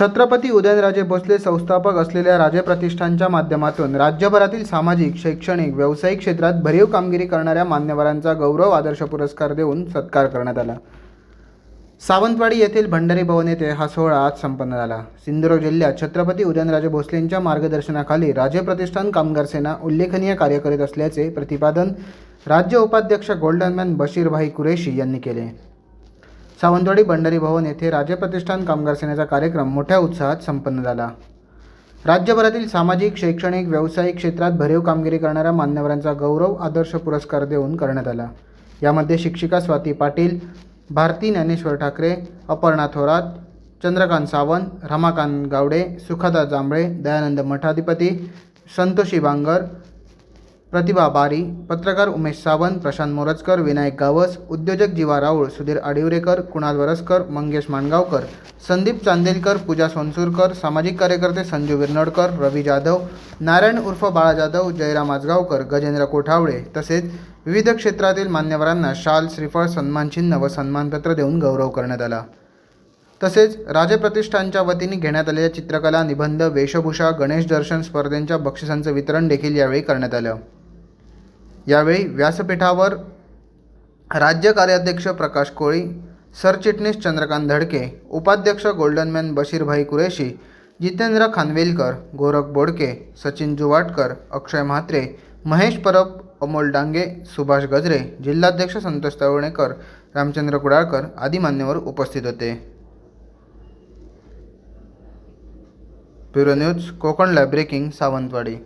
छत्रपती उदयनराजे भोसले संस्थापक असलेल्या राजे प्रतिष्ठानच्या माध्यमातून राज्यभरातील सामाजिक शैक्षणिक व्यावसायिक क्षेत्रात भरीव कामगिरी करणाऱ्या मान्यवरांचा गौरव आदर्श पुरस्कार देऊन सत्कार करण्यात आला. सावंतवाडी येथील भंडारी भवन येथे हा सोहळा आज संपन्न झाला. सिंधुदुर्ग जिल्ह्यात छत्रपती उदयनराजे भोसलेंच्या मार्गदर्शनाखाली राजे प्रतिष्ठान कामगार सेना उल्लेखनीय कार्य करीत असल्याचे प्रतिपादन राज्य उपाध्यक्ष गोल्डनमॅन बशीरभाई कुरेशी यांनी केले. सावंतवाडी भंडारी भवन येथे राज्यप्रतिष्ठान कामगार सेनेचा कार्यक्रम मोठ्या उत्साहात संपन्न झाला. राज्यभरातील सामाजिक शैक्षणिक व्यावसायिक क्षेत्रात भरीव कामगिरी करणाऱ्या मान्यवरांचा गौरव आदर्श पुरस्कार देऊन करण्यात आला. यामध्ये शिक्षिका स्वाती पाटील भारती ज्ञानेश्वर ठाकरे अपर्णा थोरात चंद्रकांत सावंत रमाकांत गावडे सुखदा जांभळे दयानंद मठाधिपती संतोषी बांगर प्रतिभा बारी पत्रकार उमेश सावंत प्रशांत मोरजकर विनायक गावस उद्योजक जीवा राऊळ सुधीर आडिवरेकर कुणाल वरसकर मंगेश माणगावकर संदीप चांदेलकर पूजा सोनसूरकर सामाजिक कार्यकर्ते संजू विरनडकर रवी जाधव नारायण उर्फ बाळा जाधव जयराम आजगावकर गजेंद्र कोठावळे तसेच विविध क्षेत्रातील मान्यवरांना शाल श्रीफळ सन्मानचिन्ह व सन्मानपत्र देऊन गौरव करण्यात आला. तसेच राजप्रतिष्ठानच्या वतीने घेण्यात आलेल्या चित्रकला निबंध वेशभूषा गणेश दर्शन स्पर्धेंच्या बक्षिसांचं वितरण देखील यावेळी करण्यात आलं. यावेळी व्यासपीठावर राज्य कार्याध्यक्ष प्रकाश कोळी सरचिटणीस चंद्रकांत धडके, उपाध्यक्ष गोल्डनमॅन बशीरभाई कुरेशी, जितेंद्र खानवेलकर, गोरख बोडके, सचिन जुवाटकर, अक्षय म्हात्रे, महेश परब, अमोल डांगे, सुभाष गजरे, जिल्हाध्यक्ष संतोष तळवणेकर, रामचंद्र कुडाळकर आदी मान्यवर उपस्थित होते. Bureau news Konkan breaking Sawantwadi.